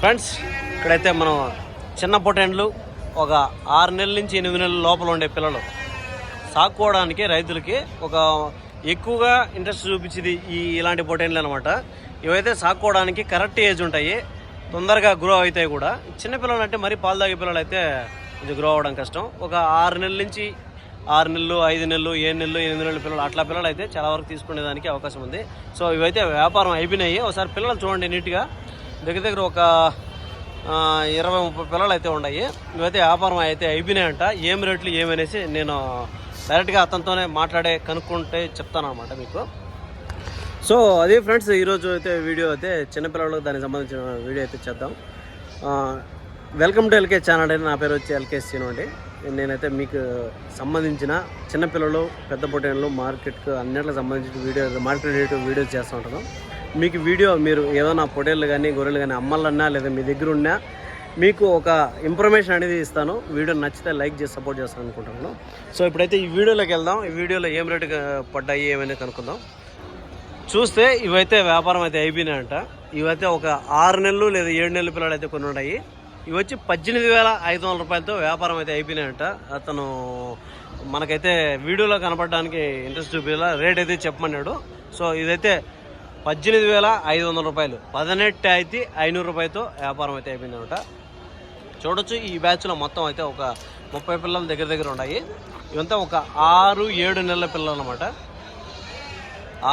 Friends ఇక్కడైతే మనం చిన్న పొటెండ్లు ఒక ఆరు నెలల నుంచి ఎనిమిది నెలల లోపల ఉండే పిల్లలు. సాకుకోవడానికి రైతులకి ఒక ఎక్కువగా ఇంట్రెస్ట్ చూపించేది ఈ ఇలాంటి పొటెండ్లు అనమాట ఇవైతే సాకుకోవడానికి కరెక్ట్ ఏజ్ ఉంటాయి. తొందరగా గ్రో అవుతాయి కూడా. చిన్న పిల్లలు అంటే మరీ పాలు తాగే పిల్లలు అయితే కొంచెం గ్రో అవ్వడం కష్టం. ఒక ఆరు నెలల నుంచి ఆరు నెలలు ఐదు నెలలు ఏడు నెలలు ఎనిమిది నెలల పిల్లలు అట్లా పిల్లలు అయితే చాలా వరకు తీసుకునేదానికి అవకాశం ఉంది. సో ఇవైతే వ్యాపారం అయిపోయినాయి. ఒకసారి పిల్లలు చూడండి నీట్గా దగ్గర దగ్గర ఒక ఇరవై ముప్పై పిల్లలు అయితే ఉన్నాయి. ఇవైతే వ్యాపారం అయితే అయిపోయినాయంట. ఏం రేట్లు ఏమనేసి నేను డైరెక్ట్గా అతనితోనే మాట్లాడే కనుక్కుంటే చెప్తాను మీకు. సో అదే ఫ్రెండ్స్ ఈరోజు అయితే వీడియో అయితే చిన్నపిల్లలకు దానికి సంబంధించిన వీడియో అయితే చేద్దాం. వెల్కమ్ టు ఎల్కే ఛానల్ అండి. నా పేరు వచ్చి ఎల్కే సీను అండి. నేనైతే మీకు సంబంధించిన చిన్నపిల్లలు పెద్ద పొటేన్లు మార్కెట్కు అన్నిటికి సంబంధించిన వీడియో మార్కెట్ రేటు వీడియోస్ చేస్తూ ఉంటాను. మీకు వీడియో మీరు ఏదైనా పొటేళ్ళు కానీ గొర్రెలు కానీ అమ్మాలన్నా లేదా మీ దగ్గర ఉన్నా మీకు ఒక ఇన్ఫర్మేషన్ అనేది ఇస్తాను. వీడియో నచ్చితే లైక్ చేసి సపోర్ట్ చేస్తాను అనుకుంటున్నాను. సో ఇప్పుడైతే ఈ వీడియోలోకి వెళ్దాం. ఈ వీడియోలో ఏం రేటు పడ్డాయి ఏమైనా కనుక్కుందాం. చూస్తే ఇవైతే వ్యాపారం అయితే అయిపోయినాయంట. ఇవైతే ఒక ఆరు నెలలు లేదా ఏడు నెలల పిల్లలు అయితే కొన్ని ఉన్నాయి. ఇవి వచ్చి పద్దెనిమిది వేల ఐదు వందల రూపాయలతో వ్యాపారం అయితే అయిపోయినాయంట. అతను మనకైతే వీడియోలో కనపడడానికి ఇంట్రెస్ట్ చూపించాల రేట్ అయితే చెప్పమన్నాడు. సో ఇదైతే పద్దెనిమిది వేల ఐదు వందల రూపాయలు. పదినెట్టు అయితే ఐనూరు రూపాయలతో వ్యాపారం అయితే అయిపోయిందనమాట. చూడొచ్చు ఈ బ్యాచ్లో మొత్తం అయితే ఒక ముప్పై పిల్లల దగ్గర దగ్గర ఉన్నాయి. ఇవంతా ఒక ఆరు ఏడు నెలల పిల్లలు అనమాట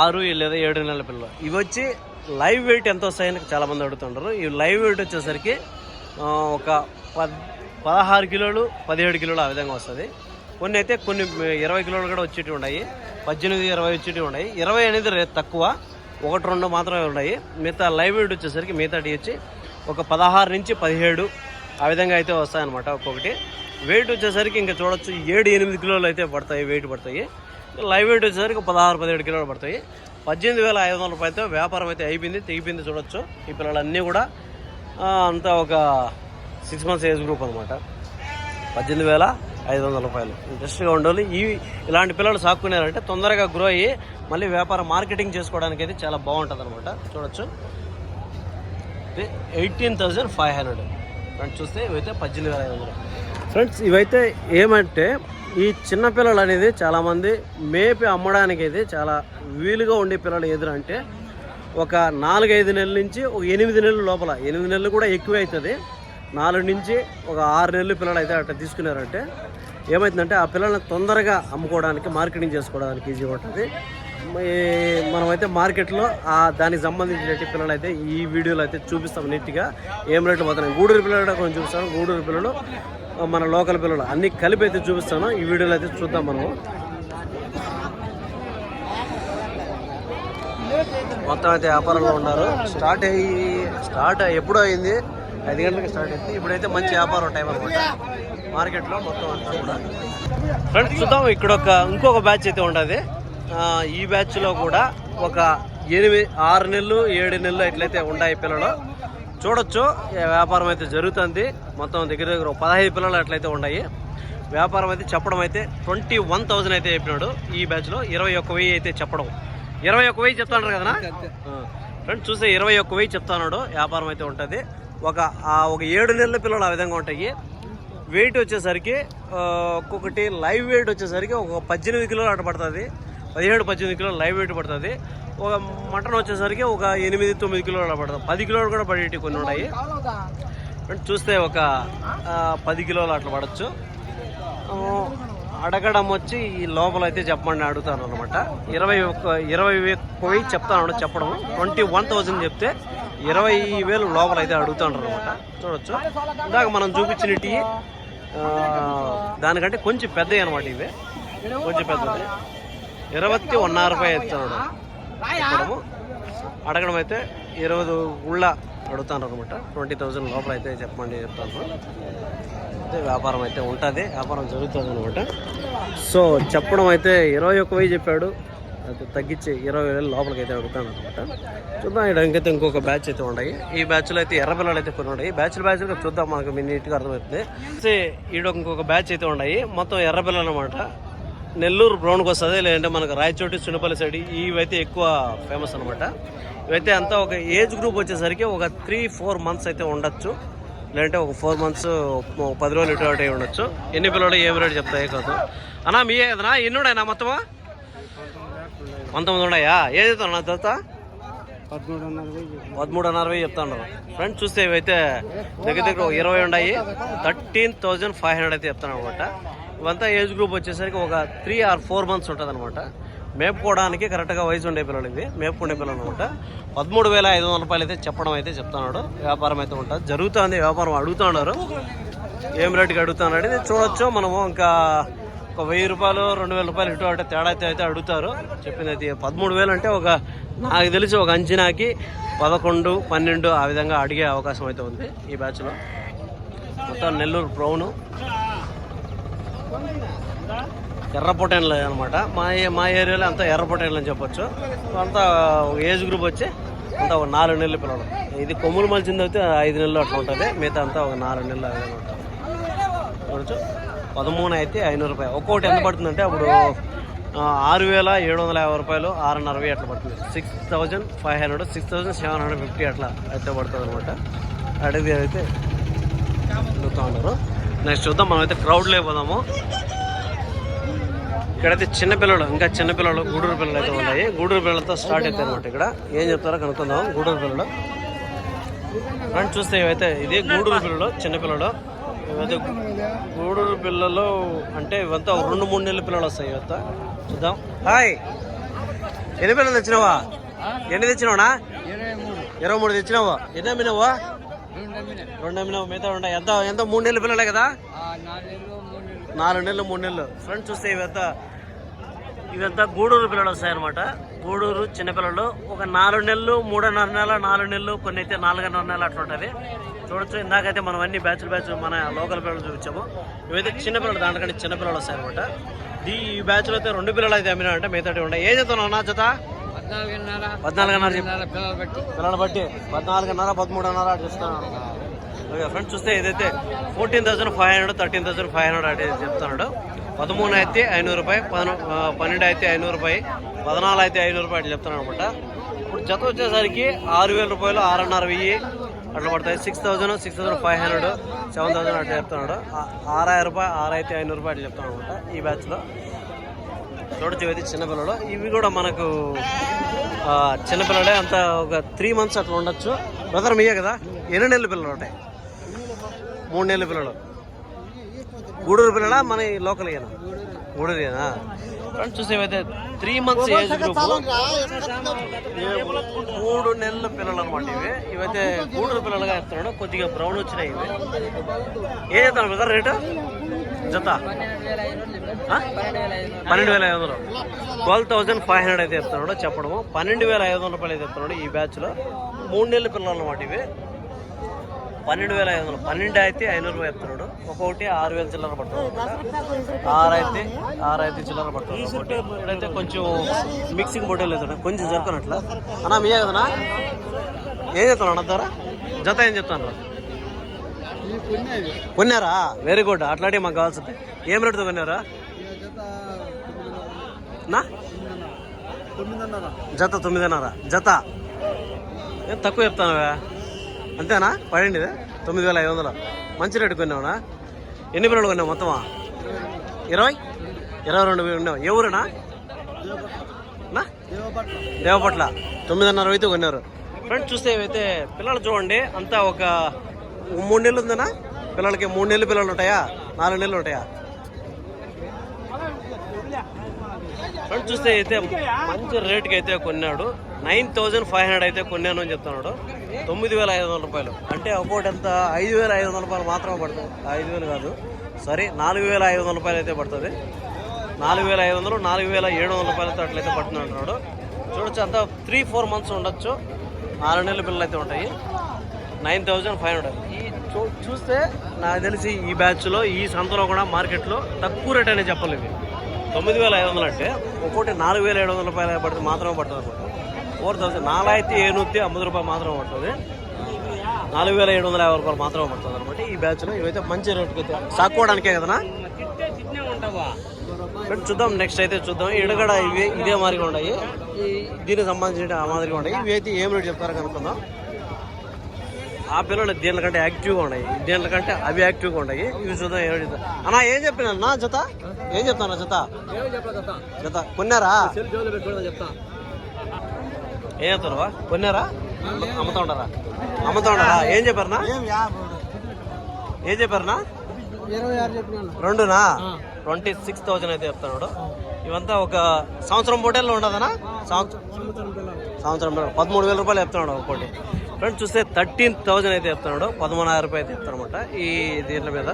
ఆరు లేదా ఏడు నెలల పిల్లలు. ఇవి వచ్చి లైవ్ వెయిట్ ఎంత వస్తాయని చాలామంది అడుగుతుంటారు. ఈ లైవ్ వెయిట్ వచ్చేసరికి ఒక పద్ పదహారు కిలోలు పదిహేడు కిలోలు ఆ విధంగా వస్తుంది. కొన్ని అయితే కొన్ని ఇరవై కిలోలు కూడా వచ్చేటివి ఉన్నాయి. పద్దెనిమిది ఇరవై వచ్చేటివి ఉన్నాయి. ఇరవై అనేది రేట్ తక్కువ. ఒకటి రెండు మాత్రమే ఉన్నాయి. మిగతా లైవ్ వెయిట్ వచ్చేసరికి మిగతాటి వచ్చి ఒక పదహారు నుంచి పదిహేడు ఆ విధంగా అయితే వస్తాయన్నమాట ఒక్కొక్కటి. వెయిట్ వచ్చేసరికి ఇంకా చూడొచ్చు ఏడు ఎనిమిది కిలోలు అయితే పడతాయి వెయిట్ పడతాయి. లైవ్ వెయిట్ వచ్చేసరికి పదహారు పదిహేడు కిలోలు పడతాయి. పద్దెనిమిది వేల ఐదు వందల రూపాయలతో వ్యాపారం అయితే అయిపోయింది తెగిపోయింది చూడొచ్చు. ఈ పిల్లలన్నీ కూడా అంతా ఒక సిక్స్ మంత్స్ ఏజ్ గ్రూప్ అనమాట పద్దెనిమిది వేల ఐదు వందల రూపాయలు. ఇంట్రెస్ట్గా ఉండాలి ఈ ఇలాంటి పిల్లలు సాక్కున్నారంటే తొందరగా గ్రో అయ్యి మళ్ళీ వ్యాపారం మార్కెటింగ్ చేసుకోవడానికి అయితే చాలా బాగుంటుంది అనమాట చూడొచ్చు eighteen thousand five hundred. Friends చూస్తే ఇవైతే పద్దెనిమిది వేల ఐదు వందలు. ఫ్రెండ్స్ ఇవైతే ఏమంటే ఈ చిన్న పిల్లలు అనేది చాలామంది మేపి అమ్మడానికి అయితే చాలా వీలుగా ఉండే పిల్లలు ఎదురంటే ఒక నాలుగైదు నెలల నుంచి ఒక ఎనిమిది నెలల లోపల ఎనిమిది నెలలు కూడా ఎక్కువ అవుతుంది నాలుగు నుంచి ఒక ఆరు నెలలు పిల్లలు అయితే అట్లా తీసుకున్నారంటే ఏమవుతుందంటే ఆ పిల్లల్ని తొందరగా అమ్ముకోవడానికి మార్కెటింగ్ చేసుకోవడానికి ఈజీగా ఉంటుంది. మనమైతే మార్కెట్లో ఆ దానికి సంబంధించిన పిల్లలు అయితే ఈ వీడియోలో అయితే చూపిస్తాం నీట్గా. ఏం రేట్లు పోతున్నాయి? గూడూరు పిల్లలు కూడా కొంచెం చూపిస్తాను. గూడూరు పిల్లలు మన లోకల్ పిల్లలు అన్ని కలిపి అయితే చూపిస్తాను. ఈ వీడియోలో అయితే చూద్దాం మనము. మొత్తం అయితే వ్యాపారంలో ఉన్నారు. స్టార్ట్ అయ్యి స్టార్ట్ ఎప్పుడో అయింది. ఐదు గంటలకు స్టార్ట్ అయింది. ఇప్పుడైతే మంచి వ్యాపారం టైం అనమాట మార్కెట్లో మొత్తం అంతా కూడా. ఫ్రెండ్స్ చూద్దాం. ఇక్కడ ఒక ఇంకొక బ్యాచ్ అయితే ఉండదు. ఈ బ్యాచ్లో కూడా ఒక ఎనిమిది ఆరు నెలలు ఏడు నెలలు ఎట్లయితే ఉన్నాయి పిల్లలు చూడొచ్చు. వ్యాపారం అయితే జరుగుతుంది. మొత్తం దగ్గర దగ్గర పదహైదు పిల్లలు అట్లయితే ఉన్నాయి. వ్యాపారం అయితే చెప్పడం అయితే ట్వంటీ వన్ థౌజండ్ అయితే చెప్పినాడు. ఈ బ్యాచ్లో ఇరవై ఒక్క వెయ్యి అయితే చెప్పడం. ఇరవై ఒక్క వెయ్యి చెప్తాడు కదా ఫ్రెండ్స్ చూస్తే ఇరవై ఒక్క వెయ్యి చెప్తాడు వ్యాపారం అయితే ఉంటుంది. ఒక ఆ ఒక ఏడు నెలల పిల్లలు ఆ విధంగా ఉంటాయి. వెయిట్ వచ్చేసరికి ఒక్కొక్కటి లైవ్ వెయిట్ వచ్చేసరికి ఒక పద్దెనిమిది కిలోలు అటు పడుతుంది. పదిహేడు పద్దెనిమిది కిలోలు లైవ్ వెయిట్ పడుతుంది. ఒక మటన్ వచ్చేసరికి ఒక ఎనిమిది తొమ్మిది కిలోలు పడుతుంది. పది కిలోలు కూడా పడేటి కొన్ని ఉన్నాయి. చూస్తే ఒక పది కిలోలు అట్లా పడవచ్చు ఆ, అడగడం వచ్చి ఈ లోపల అయితే చెప్పమని అడుగుతాను అనమాట ఇరవై ఒక్క ఇరవై పోయి చెప్తాను చెప్పడం. ట్వంటీ వన్ థౌజండ్ చెప్తే ఇరవై వేలు లోపల అయితే అడుగుతాను అనమాట చూడొచ్చు. ఇందాక మనం చూపించినటి దానికంటే కొంచెం పెద్దవి అనమాట ఇవే. కొంచెం పెద్దది ఇరవై వన్ రూపాయ ఎత్తాడు చెప్పడము అడగడం అయితే ఇరవై ఉళ్ళ అడుగుతాను అనమాట ట్వంటీ థౌజండ్ లోపల అయితే చెప్పండి చెప్తాను. అయితే వ్యాపారం అయితే ఉంటుంది వ్యాపారం జరుగుతుంది అనమాట సో చెప్పడం అయితే ఇరవై ఒక్క వెయ్యి చెప్పాడు. అది తగ్గించి ఇరవై వేలు లోపలికి అయితే అడుగుతాను అనమాట చూద్దాం ఇక్కడ ఇంకైతే ఇంకొక బ్యాచ్ అయితే ఉన్నాయి. ఈ బ్యాచ్లో అయితే ఎర్ర పిల్లలు అయితే కొన్ని ఉన్నాయి. బ్యాచ్లు బ్యాచ్లుగా చూద్దాం మనకు మీ నీట్గా అర్థమవుతుంది. అయితే ఈడ ఇంకొక బ్యాచ్ అయితే ఉన్నాయి. మొత్తం ఎర్ర పిల్లలు అనమాట నెల్లూరు బ్రౌన్కి వస్తుంది లేదంటే మనకు రాయచోటి చిన్నపల్లి సైడ్ ఇవైతే ఎక్కువ ఫేమస్ అనమాట ఇవైతే అంతా ఒక ఏజ్ గ్రూప్ వచ్చేసరికి ఒక త్రీ ఫోర్ మంత్స్ అయితే ఉండొచ్చు. లేదంటే ఒక ఫోర్ మంత్స్ పది రోజులు ఇటు అటు ఉండొచ్చు. ఎన్ని పిల్లలు ఏం రేటు చెప్తాయి కాదు. అన్నా మీ ఏదన్నా ఎన్ని ఉన్నాయన్నా మొత్తమా? పంతొమ్మిది ఉన్నాయా? ఏదైతే చెప్తాను తర్వాత పదమూడున్నర వెయ్యి చెప్తాను ఫ్రెండ్స్ చూస్తే ఇవైతే దగ్గర దగ్గర ఇరవై ఉన్నాయి థర్టీన్ థౌజండ్ ఫైవ్ హండ్రెడ్ అయితే చెప్తాను అనమాట ఇవంతా ఏజ్ గ్రూప్ వచ్చేసరికి ఒక త్రీ ఆర్ ఫోర్ మంత్స్ ఉంటుంది అనమాట మేపుకోవడానికి కరెక్ట్గా వయసు ఉండే పిల్లలు ఇవి. మేపుకునే పిల్లలు అనమాట. పదమూడు వేల ఐదు వందల రూపాయలు అయితే చెప్పడం అయితే చెప్తున్నాడు. వ్యాపారం అయితే ఉంటుంది. జరుగుతుంది వ్యాపారం అడుగుతున్నారు ఏం రేటుకి అడుగుతున్నాడు ఇది చూడొచ్చు. మనము ఇంకా ఒక వెయ్యి రూపాయలు రెండు వేల రూపాయలు ఇటు అంటే తేడా అయితే అయితే అడుగుతారు. చెప్పింది అయితే పదమూడు వేలు అంటే ఒక నాకు తెలిసి ఒక అంచనాకి పదకొండు పన్నెండు ఆ విధంగా అడిగే అవకాశం అయితే ఉంది ఈ బ్యాచ్లో మొత్తం నెల్లూరు బ్రౌను ఎర్రపొటైన్లు అనమాట మా మా ఏరియాలో అంతా ఎర్రపొటైన్లు అని చెప్పొచ్చు. అంతా ఒక ఏజ్ గ్రూప్ వచ్చి అంతా ఒక నాలుగు నెలలు పిల్లలు. ఇది కొమ్ములు మలిచింది అయితే ఐదు నెలలు అట్లా ఉంటుంది. మిగతా అంతా ఒక నాలుగు నెలలు ఆ ఉంటుంది చూడొచ్చు. పదమూడు అయితే ఐనూరు రూపాయలు. ఒక్కొక్కటి ఎంత పడుతుందంటే అప్పుడు ఆరు వేల ఏడు వందల యాభై రూపాయలు ఆరున్నర వెయ్యి అట్లా పడుతుంది. Six thousand five hundred six thousand seven hundred fifty అట్లా అయితే పడుతుంది అనమాట అడిగి అయితే అడుగుతూ ఉన్నారు. నెక్స్ట్ చూద్దాం మనం అయితే క్రౌడ్లో పోదాము. ఇక్కడైతే చిన్నపిల్లలు ఇంకా చిన్నపిల్లలు గూడూరు పిల్లలు అయితే ఉన్నాయి. గూడూరు పిల్లలతో స్టార్ట్ అవుతాయి అనమాట ఇక్కడ. ఏం చెప్తారో కనుక్కుందాం గూడూరు పిల్లలు. ఫ్రెండ్ చూస్తే ఇవైతే ఇది గూడూరు పిల్లలు చిన్నపిల్లలు ఇవైతే గూడూరు పిల్లలు అంటే ఇవంతా రెండు మూడు నెలల పిల్లలు వస్తాయి ఇవంతా. చూద్దాం. హాయ్ ఎన్ని పిల్లలు తెచ్చినావా? ఎన్ని తెచ్చినావా ఇరవై మూడు తెచ్చినావా. ఎన్ని అమ్మినావా? రెండు అమ్మినావు మిగతా ఉన్నాయి ఎంత ఎంత? మూడు నెలల పిల్లలే కదా? నాలుగు నెలలు మూడు నెలలు. ఫ్రెండ్స్ చూస్తే ఇవంతా ఇవంతా గూడూరు పిల్లలు వస్తాయన్నమాట. గూడూరు చిన్నపిల్లలు. ఒక నాలుగు నెలలు మూడున్నర నెల నాలుగు నెలలు కొన్ని అయితే నాలుగున్నర నెల అట్లా ఉంటుంది. చూడొచ్చు ఇందాకైతే మనం అన్ని బ్యాచ్లు బ్యాచ్ మన లోకల్ పిల్లలు చూపించాము. ఇవైతే చిన్నపిల్లలు దాంట్లోకంటే చిన్నపిల్లలు వస్తాయన్నమాట. ఈ బ్యాచ్లో అయితే రెండు పిల్లలు అయితే అమ్మినా అంటే మిగతా ఉన్నాయి ఏం నా జత? పద్నాలుగున్నర పిల్లలు బట్టి పద్నాలుగున్నర పదమూడున్నర అటు చెప్తున్నాను ఓకే ఫ్రెండ్స్ చూస్తే ఇదైతే fourteen thousand five hundred thirteen thousand five hundred అంటే చెప్తున్నాడు. పదమూడు అయితే ఐనూరు రూపాయి పన్నెండు అయితే ఐనూరు రూపాయి పద్నాలుగు అయితే ఐనూరు రూపాయలు చెప్తున్నాడు అనమాట. ఇప్పుడు జత వచ్చేసరికి ఆరు వేల రూపాయలు ఆరున్నర వెయ్యి అట్లా పడతాయి. Six thousand six thousand five hundred seven thousand అట్లా చెప్తున్నాడు. ఆరాయిరం రూపాయలు ఆరు అయితే ఐనూరు రూపాయలు చెప్తున్నాడు అనమాట ఈ బ్యాచ్లో చూడొచ్చు ఇవైతే చిన్నపిల్లలు. ఇవి కూడా మనకు ఆ, చిన్నపిల్లలే అంత ఒక త్రీ మంత్స్ అట్లా ఉండొచ్చు. బ్రదర్ మీయే కదా? ఎన్ని నెలల పిల్లలు ఉంటాయి? మూడు నెలల పిల్లలు. గూడూరు పిల్లలా? మన ఈ లోకల్ ఏనా గూడూరేనా? ఫ్రెండ్స్ చూసేవైతే త్రీ మంత్స్ ఏజ్ గ్రూప్. మూడు నెలల పిల్లలు అనమాట ఇవి. ఇవైతే గూడూరు పిల్లలుగా ఎత్తున్నాడు కొద్దిగా బ్రౌన్ వచ్చినాయి ఇవి. ఏ చెప్తాను బ్రదర్ రేటు? జత? పన్నెండు వేల ఐదు వందలు. ట్వెల్వ్ థౌసండ్ ఫైవ్ హండ్రెడ్ అయితే చెప్తున్నాడు చెప్పడము. పన్నెండు వేల ఐదు వందల రూపాయలు అయితే చెప్తున్నాడు ఈ బ్యాచ్లో. మూడు నెలల పిల్లలు అన్నమాట ఇవి. పన్నెండు వేల ఐదు వందలు. పన్నెండు అయితే ఐనూరు రూపాయలు చెప్తున్నాడు. ఒక్కొక్కటి ఆరు వేల చిల్లర పడుతుంది ఆరు అయితే ఆరు అయితే చిల్లర పడుతుంది ఒక్కొక్కటి. ఇక్కడైతే కొంచెం మిక్సింగ్ బొట్టలు అవుతుంది కొంచెం జరుపునట్ల అన్నా మీయే కదనా ఏం చెప్తాను అన్న ధర జత ఏం చెప్తాను కొన్నారా? వెరీ గుడ్ అట్లాంటివి మాకు కావాల్సింది. ఏం రేటుతో కొన్నారా? నా? జత తొమ్మిదిన్నర. జత. ఏం తక్కువ చెప్తానవా? అంతేనా? పడండి తొమ్మిది వేల ఐదు వందలు. మంచి రేటు కొన్నావునా? ఎన్ని పిల్లలు కొన్నావు మొత్తమా? ఇరవై? ఇరవై రెండు వేలు ఉన్నావు ఏ ఊరేనా? దేవపట్ల. తొమ్మిదిన్నర అయితే కొన్నారు. ఫ్రెండ్స్ చూస్తే అయితే పిల్లలు చూడండి అంతా ఒక మూడు నెలలు ఉందనా పిల్లలకి మూడు నెలలు పిల్లలు ఉంటాయా? నాలుగు నెలలు ఉంటాయా? ఫ్రెండ్ చూస్తే అయితే మంచి రేట్కి అయితే కొన్నాడు. నైన్ థౌజండ్ ఫైవ్ హండ్రెడ్ అయితే కొన్నాను అని చెప్తున్నాడు. తొమ్మిది వేల ఐదు వందల రూపాయలు. అంటే ఒక్కోటి ఎంత? ఐదు వేల ఐదు వందల రూపాయలు మాత్రమే పడుతుంది. ఐదు వేలు కాదు. సారీ నాలుగు వేల ఐదు వందల రూపాయలు అయితే పడుతుంది. నాలుగు వేల ఐదు వందలు నాలుగు వేల ఏడు వందల రూపాయలతో అట్లయితే పడుతుంది అంటున్నాడు. చూడొచ్చు అంతా త్రీ ఫోర్ మంత్స్ ఉండొచ్చు. ఆరు నెలల బిల్లు అయితే ఉంటాయి. Nine thousand five hundred. So చూస్తే నాకు తెలిసి ఈ బ్యాచ్లో ఈ సంతలో కూడా మార్కెట్లో తక్కువ రేట్ అనేది చెప్పలేదు తొమ్మిది వేల ఐదు వందలు అంటే ఒక్కోటి నాలుగు వేల ఏడు వందల రూపాయలు పడితే మాత్రమే పడుతుంది అనమాట ఫోర్ థౌసండ్ నాలుగైతే ఏనూత్తి అమ్మది రూపాయలు మాత్రమే పడుతుంది. నాలుగు వేల ఏడు వందల యాభై రూపాయలు మాత్రమే పడుతుంది అనమాట ఈ బ్యాచ్లో ఇవైతే మంచి రేటుకి అయితే సాక్కోవడానికే కదనా? చూద్దాం నెక్స్ట్ అయితే చూద్దాం. ఇడగడ ఇవి ఇదే మాదిరిగా ఉన్నాయి. దీనికి సంబంధించిన మాదిరిగా ఉన్నాయి. ఇవి అయితే ఏం రేటు చెప్తారో కనుక్కుందాం. ఆ పిల్లలు దీనికంటే యాక్టివ్గా ఉన్నాయి. దీనికంటే అవి యాక్టివ్గా ఉన్నాయి. ఇవి చూద్దాం ఏం చెప్తా అన్నా ఏం చెప్పిన నా జత? ఏం చెప్తాను జత? జత కొన్నారా? చెప్తా ఏం చెప్తారు కొన్నారా? అమ్ముతా ఉంటారా అమ్ముతా ఉంటారా ఏం చెప్పారనా ఏం చెప్పారనా రెండునా? ట్వంటీ సిక్స్ థౌజండ్ అయితే చెప్తున్నాడు. ఇవంతా ఒక సంవత్సరం పూటల్లో ఉండదనా? సంవత్సరం సంవత్సరం పదమూడు వేల రూపాయలు చెప్తున్నాడు ఒకటి ఫ్రెండ్స్ చూస్తే థర్టీన్ థౌజండ్ అయితే చెప్తున్నాడు. పదమూడున్నర రూపాయలు అయితే చెప్తారనమాట ఈ దీంట్ల మీద.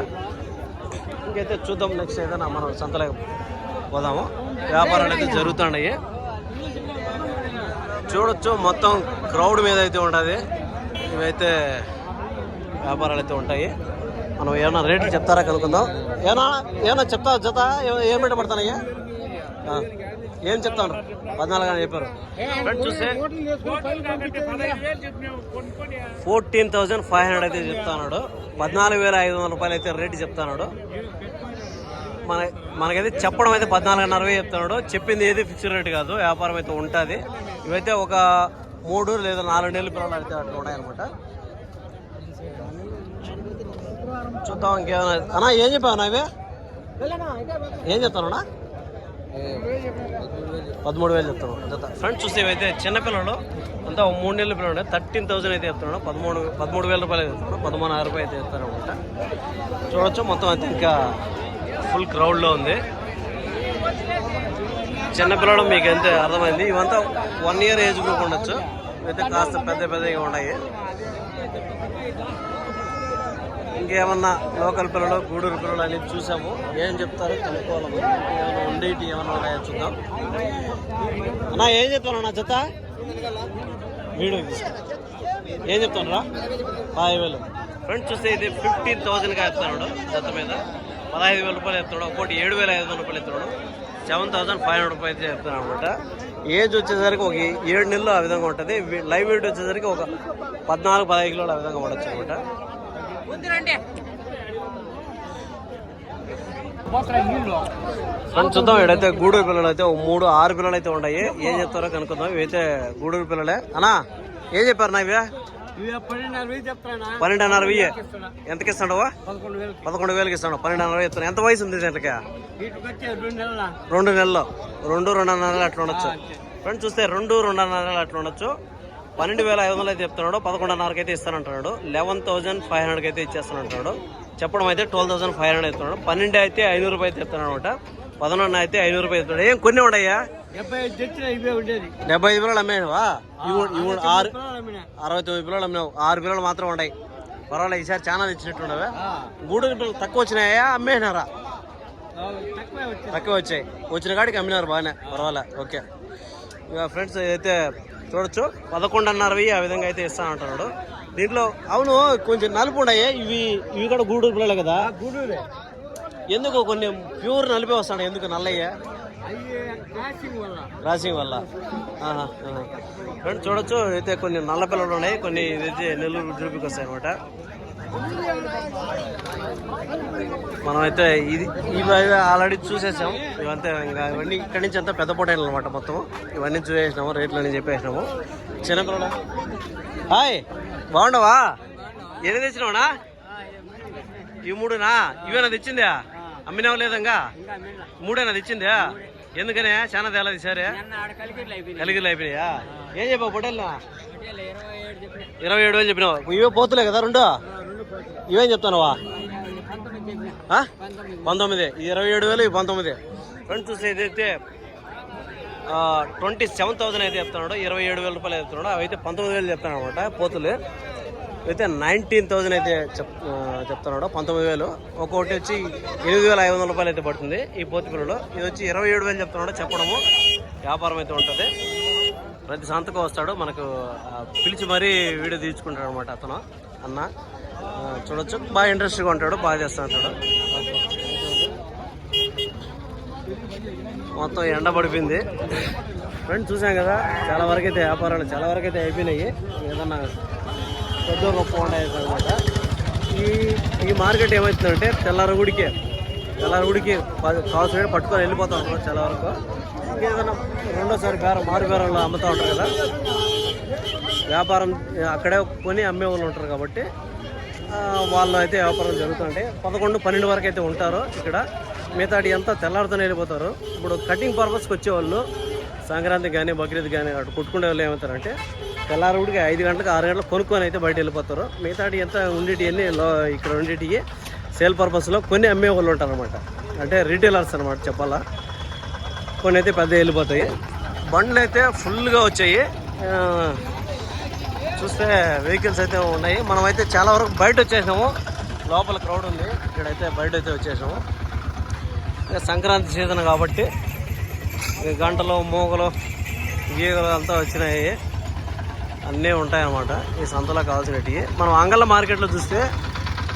ఇంకైతే చూద్దాం నెక్స్ట్ ఏదైనా మనం సంతలకు పోదాము. వ్యాపారాలు అయితే జరుగుతున్నాయి. చూడొచ్చు మొత్తం క్రౌడ్ మీద అయితే ఉంటుంది. ఇవైతే వ్యాపారాలు అయితే ఉంటాయి. మనం ఏమైనా రేట్లు చెప్తారా కనుక్కుందాం. ఏమైనా ఏమైనా చెప్తా జత? ఏ- ఏం రేటు పడతానయ్యా? ఏం చెప్తాను పద్నాలుగు అని చెప్పారు. చూస్తే ఫోర్టీన్ థౌజండ్ ఫైవ్ హండ్రెడ్ అయితే చెప్తాన్నాడు. పద్నాలుగు వేల ఐదు వందల రూపాయలు అయితే రేటు చెప్తాన్నాడు. మన మనకైతే చెప్పడం అయితే పద్నాలుగున్నరవే చెప్తున్నాడు. చెప్పింది ఏది ఫిక్స్డ్ రేట్ కాదు వ్యాపారం అయితే ఉంటుంది. ఇవైతే ఒక మూడు లేదా నాలుగు నెలల పిల్లలు అయితే అట్లా ఉన్నాయన్నమాట. చూద్దాం ఇంకేమైనా అన్నా ఏం చెప్పావు ఇవే? ఏం చెప్తానన్నా? పదమూడు వేలు చెప్తున్నాం ఫ్రెండ్స్ చూస్తే ఇవైతే చిన్నపిల్లలు అంతా మూడు నెలల పిల్లలు థర్టీన్ థౌసండ్ అయితే చెప్తున్నాడు. పదమూడు పదమూడు వేల రూపాయలు అయితే చెప్తున్నాడు. పదమూడు ఆరు రూపాయలు అయితే చెప్తారనమాట చూడొచ్చు మొత్తం అయితే ఇంకా ఫుల్ క్రౌడ్లో ఉంది. చిన్నపిల్లలు మీకు ఎంత అర్థమైంది? ఇవంతా వన్ ఇయర్ ఏజ్ గ్రూప్ ఉండొచ్చు. అయితే కాస్త పెద్ద పెద్దగా ఉన్నాయి. ఇంకేమన్నా లోకల్ పిల్లలు గూడూరు పిల్లలు అనేవి చూసాము. ఏం చెప్తారో కనుక్కోవాలి ఏమైనా ఉండేటి ఏమైనా ఉన్నాయో చూద్దాం. అన్నా ఏం చెప్తాను నా జత? వీడియో ఏం చెప్తాను రా పదహైదు వేలు. ఫ్రెండ్స్ చూస్తే ఇది ఫిఫ్టీన్ థౌసండ్గా చెప్తున్నాడు జత మీద. పదహైదు వేల రూపాయలు ఎత్తున్నాడు ఒకటి ఏడు వేల ఐదు వందల రూపాయలు ఎత్తున్నాడు సెవెన్ థౌసండ్ ఫైవ్ హండ్రెడ్ రూపాయలు చెప్తున్నాడు అనమాట. ఏజ్ వచ్చేసరికి ఒక ఏడు నెలలు ఆ విధంగా ఉంటుంది. లైవ్ వెయిట్ వచ్చేసరికి ఒక పద్నాలుగు పదహైదు కిలోలు ఆ విధంగా ఉండొచ్చు అనమాట. ఫ్రెండ్స్ చూద్దాం ఇక్కడైతే గూడూరు పిల్లలు అయితే మూడు ఆరు పిల్లలు అయితే ఉన్నాయి. ఏం చెప్తారో కనుక్కుందాం. ఇవైతే గూడూరు పిల్లలే. అన్నా ఏం చెప్పారు నా ఇవి? పన్నెండున్నర వెయ్యి ఎంతకి ఇస్తాడవా పదకొండు వేలు. పదకొండు వేలకి ఇస్తాడు. పన్నెండున్నర ఇస్తాను ఎంత వయసు ఉంది దీంట్లకి రెండు నెలల? రెండు నెలలు. రెండు రెండున్నర నెలలు అట్లా ఉండొచ్చు. ఫ్రెండ్స్ చూస్తే రెండు రెండున్నర నెలలు అట్లా ఉండొచ్చు. పన్నెండు వేల ఐదు వందలు అయితే చెప్తున్నాడు పదకొండున్నరకి అయితే ఇస్తానంటున్నాడు లెవెన్ థౌసండ్ ఫైవ్ హండ్రెడ్కి అయితే ఇచ్చేస్తానంటున్నాడు. చెప్పడం అయితే ట్వెల్వ్ థౌసండ్ ఫైవ్ హండ్రెడ్ ఇస్తున్నాడు. పన్నెండు అయితే ఐనూరు రూపాయలు చెప్తున్నాడు అనమాట పదకొండు అయితే ఐనూరు రూపాయలు ఇస్తున్నాడు ఏం కొన్ని ఉన్నాయా డెబ్బై ఐదు ఐదు పిల్లలు అమ్మేవా ఆరు. అరవై తొమ్మిది పిల్లలు అమ్మినావు. ఆరు పిల్లలు మాత్రం ఉన్నాయి పర్వాలేదు ఈసారి చాలా తెచ్చినట్టున్నావా ఆ, గూడూరు పిల్లలు తక్కువ వచ్చినాయా? తక్కువే వచ్చింది తక్కువ వచ్చాయి. వచ్చిన కాడికి అమ్మినారు బాగానే. పర్వాలే ఓకే. ఇక ఫ్రెండ్స్ అయితే చూడొచ్చు. పదకొండున్నర వెయ్యి ఆ విధంగా అయితే ఇస్తాను అంటున్నాడు. దీంట్లో అవును కొంచెం నలుపు ఉన్నాయి ఇవి ఇవి కూడా గూడూరు పిల్లలే కదా? గూడూరే. ఎందుకు కొన్ని ప్యూర్ నలిపే వస్తాడు ఎందుకు నల్లయ్య? రాసింగ్ వల్ల. ఫ్రెండ్స్ చూడొచ్చు. అయితే కొన్ని నల్ల పిల్లలు ఉన్నాయి కొన్ని ఇదైతే నెల్లూరు జుడిపికి వస్తాయి అనమాట మనమైతే ఇది ఇవి ఆల్రెడీ చూసేసాం. ఇవంతా ఇంకా ఇవన్నీ ఇక్కడి నుంచి అంతా పెద్ద పూట అనమాట మొత్తం. ఇవన్నీ చూసేసినాము రేట్లు అని చెప్పేసినాము. చిన్నపిల్లడ? హాయ్ బాగుండవా ఏది తెచ్చినావునా? ఇవి మూడునా? ఇవేనా తెచ్చిందా? అమ్మినావు లేదంగా? ఇంకా మూడేనా తెచ్చిందా? ఎందుకనే? చాలా తేలది సరే నిన్న కలిగిలు అయిపోయినాయా? ఏం చెప్పావు పొటేల్నా ఇరవై ఏడు వేలు చెప్పినావు. ఇవే పోతులే కదా రెండు? ఇవేం చెప్తానవా పంతొమ్మిది. ఇరవై ఏడు వేలు ఈ పంతొమ్మిది. ఫ్రెండ్స్ చూస్తే ఏదైతే ట్వంటీ సెవెన్ థౌసండ్ అయితే చెప్తున్నాడు. ఇరవై ఏడు వేల రూపాయలు చెప్తున్నాడు. అవి అయితే పంతొమ్మిది వేలు చెప్తాను అనమాట పోతులు. అయితే నైన్టీన్ థౌసండ్ అయితే చెప్ చెప్తున్నాడు పంతొమ్మిది వేలు. ఒక్కొక్కటి వచ్చి ఎనిమిది వేల ఐదు వందల రూపాయలు అయితే పడుతుంది ఈ పోతు పిల్లలు. ఇది వచ్చి ఇరవై ఏడు వేలు చెప్తున్నాడు చెప్పడము. వ్యాపారం అయితే ఉంటుంది. ప్రతి సంతకం వస్తాడు. మనకు పిలిచి మరీ వీడియో తీర్చుకుంటాడు అనమాట అతను. అన్న. చూడొచ్చు. బాగా ఇంట్రెస్ట్గా ఉంటాడు. బాగా చేస్తూ ఉంటాడు మొత్తం ఎండ పడిపోయింది. ఫ్రెండ్ చూసాం కదా. చాలా వరకు అయితే వ్యాపారాలు చాలా వరకు అయితే అయిపోయినాయి. ఏదన్నా పెద్ద గొప్ప ఉన్నాయి అనమాట ఈ ఈ మార్కెట్ ఏమవుతుందంటే తెల్లారగుడికే. తెల్లారుడికి కావాల్సిన పట్టుకొని వెళ్ళిపోతూ ఉంటారు చాలా వరకు. ఇంకేదైనా రెండోసారి బేరం మారు బేరంలో అమ్ముతూ ఉంటారు కదా. వ్యాపారం అక్కడే కొని అమ్మే వాళ్ళు ఉంటారు కాబట్టి వాళ్ళు అయితే వ్యాపారం జరుగుతుంటే పదకొండు పన్నెండు వరకు అయితే ఉంటారు ఇక్కడ. మిగతాటి అంతా తెల్లారితోనే వెళ్ళిపోతారు. ఇప్పుడు కటింగ్ పర్పస్కి వచ్చేవాళ్ళు సంక్రాంతి కానీ బక్రీద్ కానీ అటు కుట్టుకునే వాళ్ళు ఏమవుతారంటే తెల్లారుడికి ఐదు గంటలకు ఆరు గంటలకు కొనుక్కొని అయితే బయట వెళ్ళిపోతారు. మిగతాటి ఎంత ఉండేటివన్నీ ఇక్కడ ఉండేటివి సేల్ పర్పస్లో కొన్ని అమ్మే వాళ్ళు ఉంటారు అనమాట అంటే రీటైలర్స్ అనమాట చెప్పాలా. కొన్ని అయితే పెద్ద వెళ్ళిపోతాయి. బండ్లు అయితే ఫుల్గా వచ్చాయి. చూస్తే వెహికల్స్ అయితే ఉన్నాయి. మనమైతే చాలా వరకు బయట వచ్చేసాము లోపల క్రౌడ్ ఉంది. ఇక్కడైతే బయట అయితే వచ్చేసాము ఇంకా సంక్రాంతి సీజన్ కాబట్టి గంటలు మూగలు గీగలు అంతా వచ్చినాయి. అన్నీ ఉంటాయన్నమాట. ఈ సంతలో కావాల్సినవి. మనం అంగళ్ళ మార్కెట్లో చూస్తే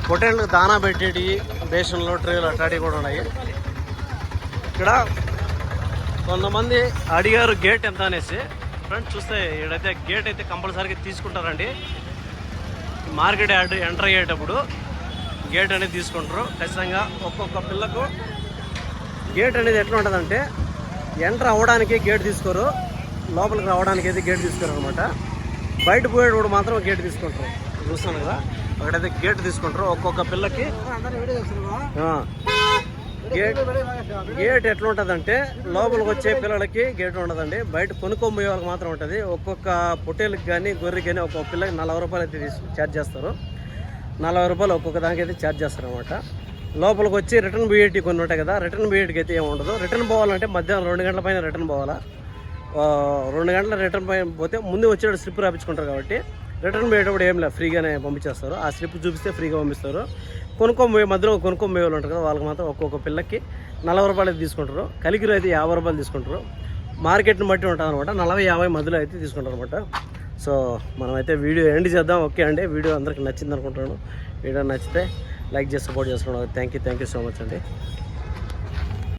పొటేళ్ళకి దానా పెట్టేటివి బేషన్లో ట్రేలు అట్లాంటివి కూడా ఉన్నాయి. ఇక్కడ కొంతమంది అడిగారు గేట్ ఎంత అనేసి. ఫ్రెండ్స్ చూస్తే ఇక్కడైతే గేట్ అయితే కంపల్సరీగా తీసుకుంటారండి. మార్కెట్ యాడ్ ఎంటర్ అయ్యేటప్పుడు గేట్ అనేది తీసుకుంటారు. ఖచ్చితంగా ఒక్కొక్క పిల్లకు గేట్ అనేది ఎట్లా ఉంటుందంటే ఎంటర్ అవ్వడానికి గేట్ తీసుకోరు లోపలికి రావడానికి అయితే గేట్ తీసుకోరు అనమాట బయట పోయేటప్పుడు మాత్రం గేట్ తీసుకుంటారు. చూస్తాను కదా. అక్కడైతే గేట్ తీసుకుంటారు. ఒక్కొక్క పిల్లకి గేట్ గేట్ ఎట్లా ఉంటుందంటే లోపలికి వచ్చే పిల్లలకి గేట్ ఉండదండి. బయట కొనుక్కోబోయే వాళ్ళకి మాత్రం ఉంటుంది. ఒక్కొక్క పొట్టేలకు కానీ గొర్రెకి కానీ ఒక్కొక్క పిల్లకి నలభై రూపాయలు అయితే తీసు ఛార్జ్ చేస్తారు. నలభై రూపాయలు ఒక్కొక్క దానికి అయితే ఛార్జ్ చేస్తారు అనమాట లోపలికి వచ్చి రిటర్న్ బిఏటీ కొన్ని ఉంటాయి కదా రిటర్న్ బిఏటీకి అయితే ఏమి ఉండదు. రిటర్న్ పోవాలంటే మధ్యాహ్నం రెండు గంటల పైన రిటర్న్ పోవాలా. రెండు గంటల రిటర్న్ పైన పోతే ముందు వచ్చేటప్పుడు స్లిప్ రాపించుకుంటారు కాబట్టి రిటర్న్ పోయేటప్పుడు ఏం లేదు ఫ్రీగానే పంపించేస్తారు. ఆ స్లిప్ చూపిస్తే ఫ్రీగా పంపిస్తారు. కొనుక్కోబోయే మధ్యలో కొనుక్కోబోయే వాళ్ళు ఉంటారు కదా వాళ్ళకి మాత్రం ఒక్కొక్క పిల్లకి నలభై రూపాయలు అయితే తీసుకుంటారు. కలికిలో అయితే యాభై రూపాయలు తీసుకుంటారు. మార్కెట్ని బట్టి ఉంటుంది అనమాట నలభై యాభై మధ్యలో అయితే తీసుకుంటారు అనమాట సో మనమైతే వీడియో ఎండ్ చేద్దాం. ఓకే అండి. వీడియో అందరికి నచ్చింది అనుకుంటున్నాను. వీడియో నచ్చితే లైక్ చేసి సపోర్ట్ చేసుకోండి. Thank you thank you so much అండి.